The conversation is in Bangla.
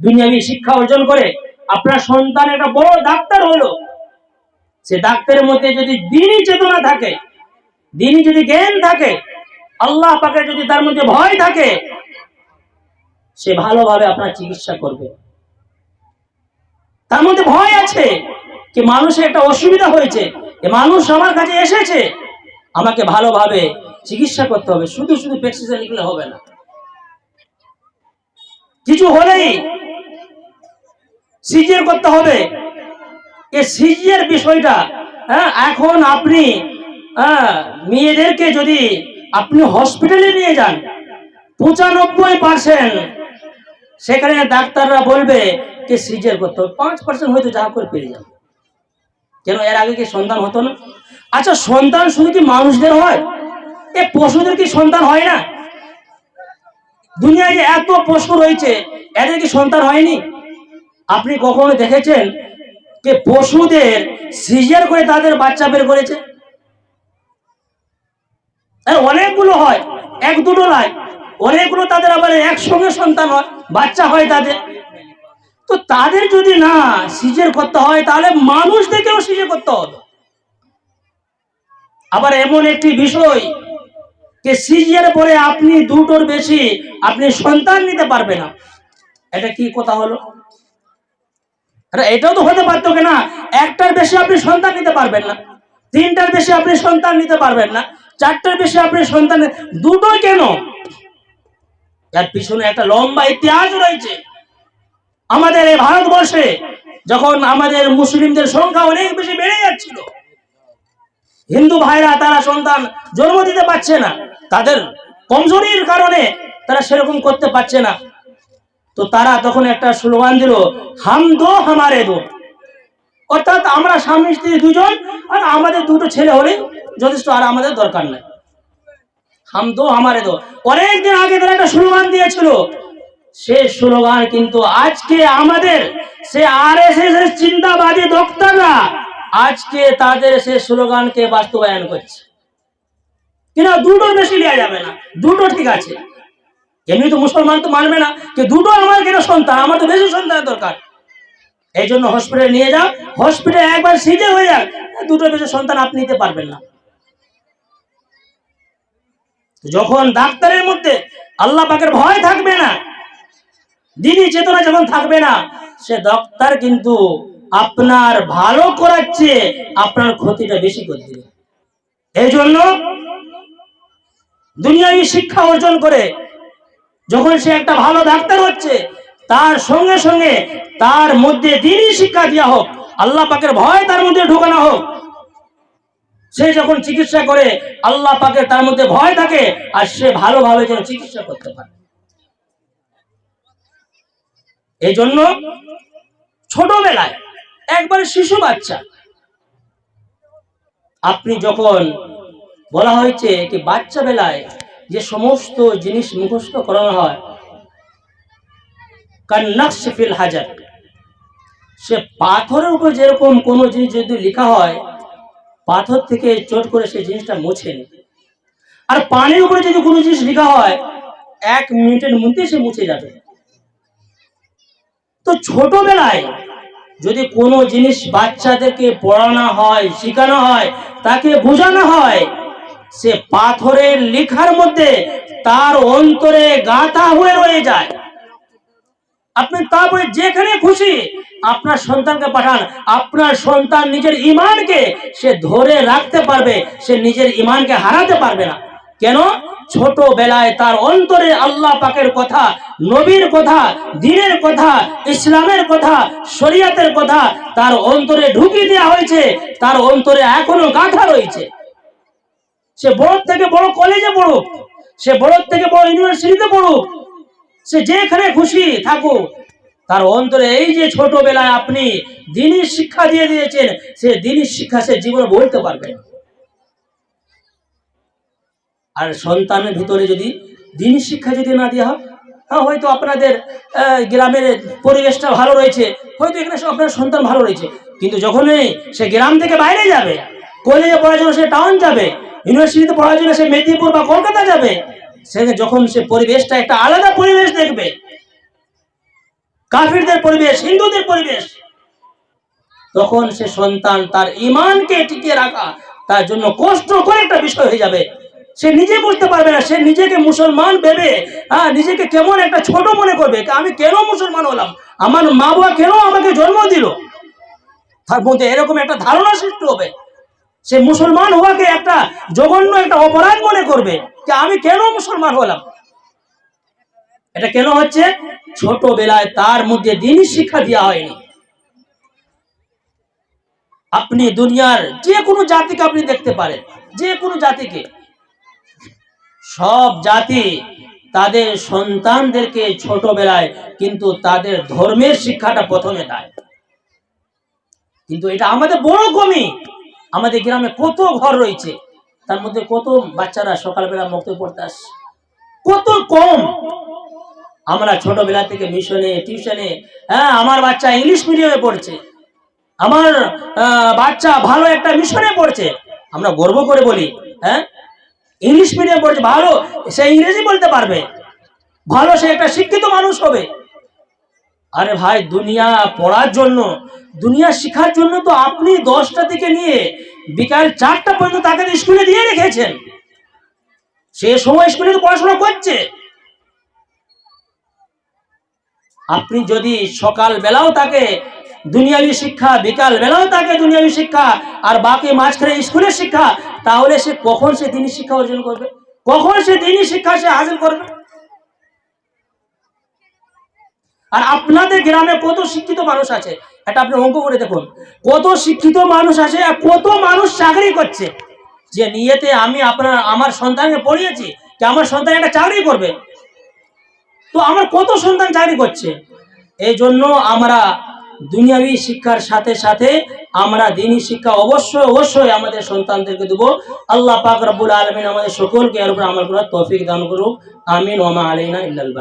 দুনিয়াবি শিক্ষা অর্জন করে, আপনার সন্তান একটা বড় ডাক্তার হলো। সে ডাক্তারের মধ্যে যদি দিনই চেতনা থাকে, দিনই যদি জ্ঞান থাকে, আল্লাহ পাকের যদি তার মধ্যে ভয় থাকে, সে ভালোভাবে আপনার চিকিৎসা করবে। তার মধ্যে ভয় আছে কি মানুষের একটা অসুবিধা হয়েছে মানুষ আমার কাছে এসেছে, আমাকে ভালোভাবে চিকিৎসা করতে হবে। শুধু শুধু প্রেসক্রিপশন লিখলে হবে না। কিছু হলেই সিজিয়ার করতে হবে। এই সিজিয়ার বিষয়টা হ্যাঁ এখন আপনি হ্যাঁ, মেয়েদেরকে যদি আপনি হসপিটালে নিয়ে যান পঁচানব্বই পার্সেন্ট সেখানে ডাক্তাররা বলবে যে সিজার করতে হবে। পাঁচ পার্সেন্ট হয়তো যা করে পেয়ে যাবে। কেন এর আগে কি সন্তান হতো না? আচ্ছা সন্তান শুধু কি মানুষদের হয়? এ পশুদের কি সন্তান হয় না? দুনিয়ায় যে এত পশু রয়েছে এদের কি সন্তান হয়নি? আপনি কখনো দেখেছেন যে পশুদের সিজার করে তাদের বাচ্চা বের করেছে? আর অনেকগুলো হয়, এক দুটো নয়। অনেকগুলো তাদের আবার একসঙ্গে সন্তান হয়, বাচ্চা হয় তাদের। তো তাদের যদি না সিজের করতে হয়, তাহলে মানুষদেরকেও সিজে করতে হবে। আবার এমন একটি বিষয় যে সিজের পরে আপনি দুটোর বেশি আপনি সন্তান নিতে পারবে না। এটা কি কথা হলো? এটাও তো হতে পারতো না একটার বেশি আপনি সন্তান নিতে পারবেন না। তিনটার বেশি আপনি সন্তান নিতে পারবেন না। চারটার বেশি আপনি সন্তান দুটো কেন? এর পিছনে একটা লম্বা ইতিহাস রয়েছে। আমাদের এই ভারতবর্ষে যখন আমাদের মুসলিমদের সংখ্যা অনেক বেশি বেড়ে যাচ্ছিল, হিন্দু ভাইরা তারা সন্তান জন্ম দিতে পারছে না। তাদের কমজোরির কারণে তারা সেরকম করতে পারছে না। তো তারা তখন একটা স্লোগান দিল, হাম দো, হামারে দো। অর্থাৎ আমরা স্বামী, স্ত্রী দুজন, আর আমাদের দুটো ছেলে হলে যথেষ্ট আর আমাদের দরকার নাই। হাম দো, হামারে দো। অনেকদিন আগে তারা একটা স্লোগান দিয়েছিল। সে স্লোগান কিন্তু আজকে আমাদের, সে আর এস এস এর চিন্তাবাদী দক্তাররা আজকে তাদের সে স্লোগানকে বাস্তবায়ন করছে। কিনা দুটো বেশি নেওয়া যাবে না, দুটো ঠিক আছে। এমনি তো মুসলমান তো মানবে না যে দুটো আমার কেন সন্তান, আমার তো বেশি সন্তানের দরকার। এই জন্য হসপিটালে নিয়ে যাও হসপিটালে একবার সিজে হয়ে যাক, দুটো বেশি সন্তান আপনি নিতে পারবেন না। যখন ডাক্তারের মধ্যে আল্লাহ পাকের ভয় থাকবে না দিনই চেতনা যখন থাকবে না, সে ডাক্তার কিন্তু আপনার ভালো করাচ্ছে, আপনার ক্ষতিটা বেশি করে দিবে। এই জন্য দুনিয়াবি শিক্ষা অর্জন করে যখন সে একটা ভালো ডাক্তার হচ্ছে, তার সঙ্গে সঙ্গে তার মধ্যে দিনই শিক্ষা দেওয়া হোক, আল্লাহ পাকের ভয় তার মধ্যে ঢোকানো হোক। সে যখন চিকিৎসা করে, আল্লাহ পাকের তার মধ্যে ভয় থাকে, আর সে ভালোভাবে যেন চিকিৎসা করতে পারে। এই জন্য ছোটবেলায় একবার শিশু বাচ্চা, আপনি যখন বলা হয়েছে কি বাচ্চা বেলায় যে সমস্ত জিনিস মুখস্থ করানো হয়। কান্নাকশ ফিল হাজার। সে পাথরের উপর যেরকম কোনো জিনিস যদি লেখা হয়, পাথর থেকে চোট করে সেই জিনিসটা মুছে নি আর পানির উপরে যদি কোনো জিনিস লেখা হয়, এক মিনিটের মধ্যে সে মুছে যাবে। তো ছোটবেলায় যদি কোনো জিনিস বাচ্চাদেরকে পড়ানো হয়, শেখানো হয়, তাকে বোঝানো হয় সে পাথরের লেখার মধ্যে তার অন্তরে গাঁথা হয়ে রয়ে যায়। আপনি তারপরে যেখানে খুশি আপনার সন্তানকে পাঠান। আপনার সন্তান নিজের ইমানকে সে ধরে রাখতে পারবে, সে নিজের ইমানকে হারাতে পারবে না। কেন? ছোটবেলায় তার অন্তরে আল্লাহ পাকের কথা, নবীর কথা, দিনের কথা, ইসলামের কথা, শরিয়াতের কথা তার অন্তরে ঢুকিয়ে দেওয়া হয়েছে, তার অন্তরে এখনও গাঁথা রয়েছে। সে বড় থেকে বড় কলেজে পড়ুক, সে বড় থেকে বড় ইউনিভার্সিটিতে পড়ুক, সে যেখানে খুশি থাকুক, তার অন্তরে এই যে ছোটবেলায় আপনি দিনই শিক্ষা দিয়ে দিয়েছেন, সে দিনই শিক্ষা সে জীবনে বলতে পারবে আর সন্তানের ভিতরে যদি দিনই শিক্ষা যদি না দেওয়া হয় হ্যাঁ হয়তো আপনাদের গ্রামের পরিবেশটা ভালো রয়েছে, হয়তো এখানে আপনার সন্তান ভালো রয়েছে, কিন্তু যখনই সে গ্রাম থেকে বাইরে যাবে কলেজে পড়ার জন্য সে টাউন যাবে ইউনিভার্সিটিতে পড়ার জন্য সে মেদিনীপুর বা কলকাতা যাবে, সে যখন সে পরিবেশটা একটা আলাদা পরিবেশ দেখবে, কাফিরদের পরিবেশ, হিন্দুদের পরিবেশ, তখন সে সন্তান তার ইমানকে টিকিয়ে রাখা, তার জন্য কষ্ট করে একটা বিষয় হয়ে যাবে। সে নিজে বুঝতে পারবে না, সে নিজেকে মুসলমান ভেবে হ্যাঁ নিজেকে কেমন একটা ছোট মনে করবে আমি কেন মুসলমান হলাম? আমার মা বাবা কেন আমাকে জন্ম দিল? তার মধ্যে এরকম একটা ধারণা সৃষ্টি হবে। সে মুসলমান হওয়াকে একটা জঘন্য একটা অপরাধ মনে করবে যে আমি কেন মুসলমান হলাম? এটা কেন হচ্ছে? ছোটবেলায় তার মধ্যে দিনই শিক্ষা দেওয়া হয়নি। আপনি দুনিয়ার যে কোনো জাতিকে আপনি দেখতে পারেন, যে কোনো জাতিকে। সব জাতি তাদের সন্তানদেরকে ছোটবেলায় কিন্তু তাদের ধর্মের শিক্ষাটা প্রথমে দেয়। কিন্তু এটা আমাদের বড় কমই আমাদের গ্রামে কত ঘর রয়েছে, তার মধ্যে কত বাচ্চারা সকালবেলা মুক্ত পড়তে আসে। কত কম। আমরা ছোটবেলা থেকে মিশনে টিউশনে হ্যাঁ আমার বাচ্চা ইংলিশ মিডিয়ামে পড়ছে, আমার বাচ্চা ভালো একটা মিশনে পড়ছে, আমরা গর্ব করে বলি হ্যাঁ ইংলিশ মিডিয়াম পড়ছে, ভালো, সে ইংরেজি বলতে পারবে, ভালো সে একটা শিক্ষিত মানুষ হবে। আরে ভাই, দুনিয়া পড়ার জন্য, দুনিয়া শেখার জন্য তো আপনি দশটা থেকে নিয়ে বিকাল চারটা পর্যন্ত তাকে স্কুলে দিয়ে রেখেছেন। সে সময় স্কুলে পড়াশোনা করছে। আপনি যদি সকাল বেলাও তাকে দুনিয়াবি শিক্ষা, বিকাল বেলাও তাকে দুনিয়াবি শিক্ষা, আর বাকি মাঝখানে স্কুলের শিক্ষা, তাহলে সে কখন সে দিনই শিক্ষা অর্জন করবে? কখন সে দিনই শিক্ষা সে হাসিল করবে? আর আপনাদের গ্রামে কত শিক্ষিত মানুষ আছে? এটা আপনি অঙ্ক করে দেখুন। কত শিক্ষিত মানুষ আছে আর কত মানুষ চাকরি করছে? যে নিয়েতে আমি আপনার, আমার সন্তানকে পড়িয়েছি যে আমার সন্তান একটা চাকরি করবে। তো আমার কত সন্তান চাকরি করছে? এই জন্য আমরা দুনিয়াবি শিক্ষার সাথে সাথে আমরা দিনী শিক্ষা অবশ্যই অবশ্যই আমাদের সন্তানদেরকে দেবো। আল্লাহ পাক রব্বুল আলমিন আমাদের সকলকে এর উপর আমার করার তৌফিক দান করুক। আমিন ওমা আলাইনা ইল্লাল